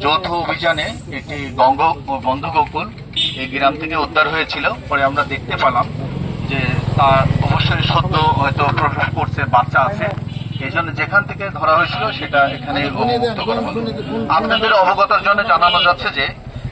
যৌথ অভিযানে একটি গঙ্গ বন্ধুগোকুল এই গ্রাম থেকে উদ্ধার হয়েছিল। পরে আমরা দেখতে পেলাম যে তার অবশ্যই সদ্য হয়তো প্রবেশ করছে, বাচ্চা আছে। এই জন্য যেখান থেকে ধরা হয়েছিল সেটা এখানে আপনাদের অবগতার জন্য জানানো যাচ্ছে যে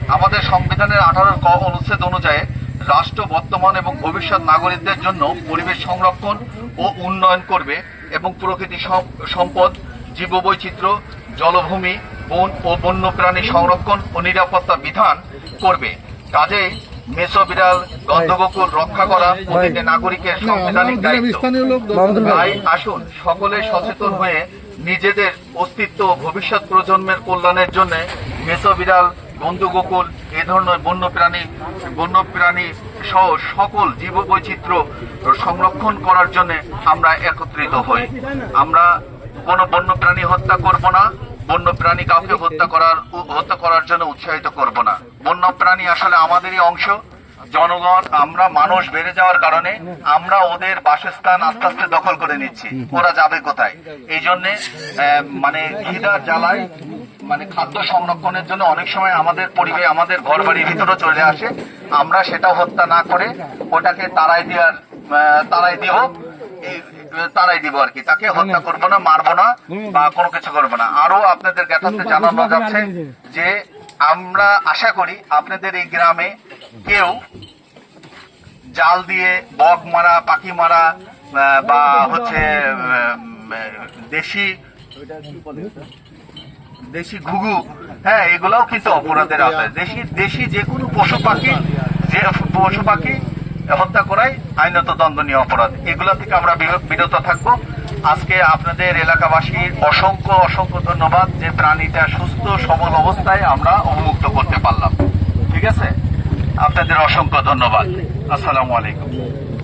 আমাদের সংবিধানের আঠারো ক অনুচ্ছেদ অনুযায়ী রাষ্ট্র, বর্তমান এবং ভবিষ্যৎ নাগরিকদের জন্য পরিবেশ সংরক্ষণ ও উন্নয়ন করবে এবং প্রকৃতি সম- সম্পদ, জীববৈচিত্র্য, জলভূমি বন ও বন্যপ্রাণী সংরক্ষণ ও নিরাপত্তা বিধান করবে। কাজেই মেসো বিড়াল গন্ধগোকুল রক্ষা করা প্রতিটি নাগরিকের সাংবিধানিক দায়িত্ব। তাই আসুন সকলে সচেতন হয়ে নিজেদের অস্তিত্ব ও ভবিষ্যৎ প্রজন্মের কল্যাণের জন্য মেসো বিড়াল বন্ধুগোকুল এ ধরনের বন্যপ্রাণী বন্যপ্রাণী সহ সকল জীববৈচিত্র্য সংরক্ষণ করার জন্য আমরা একত্রিত হই। আমরা কোনো বন্যপ্রাণী হত্যা করব না। বন্যপ্রাণী কাউকে হত্যা করার হত্যা করার জন্য উৎসাহিত করব না। বন্যপ্রাণী আসলে আমাদেরই অংশ। জনগণ, আমরা মানুষ বেড়ে যাওয়ার কারণে আমরা ওদের বাসস্থান আস্তে আস্তে দখল করে নিচ্ছি। ওরা যাবে কোথায়? এই জন্যে মানে খিদার জ্বালায় মানে খাদ্য সংরক্ষণের জন্য অনেক সময় আমাদের পরিবেশ আমাদের ঘর বাড়ির ভিতরে চলে আসে। আমরা সেটা হত্যা না করে ওটাকে তারাই দেওয়ার তারাই দিব। এই তারাই দিব আর কি। তাকে হত্যা করব না মারবো না বা কোনো কিছু করব না। আরও আপনাদের জ্ঞাতার্থে জানানো যাচ্ছে যে। আমরা আশা করি আপনাদের এই গ্রামে কেউ জাল দিয়ে বক মারা পাখি মারা বা হচ্ছে দেশি দেশি ঘুঘু হ্যাঁ এগুলাও কিন্তু অপরাধের আওতায়। দেশি দেশি যে কোনো পশু পাখি যে পশু পাখি হত্যা করাই আইনত দণ্ডনীয় অপরাধ। এগুলো থেকে আমরা বির- বিরত থাকব। আজকে আপনাদের এলাকাবাসীর অসংখ্য অসংখ্য ধন্যবাদ যে প্রাণীটা সুস্থ, সবল অবস্থায় আমরা অবমুক্ত করতে পারলাম। ঠিক আছে? আপনাদের অসংখ্য ধন্যবাদ। আসসালামু আলাইকুম।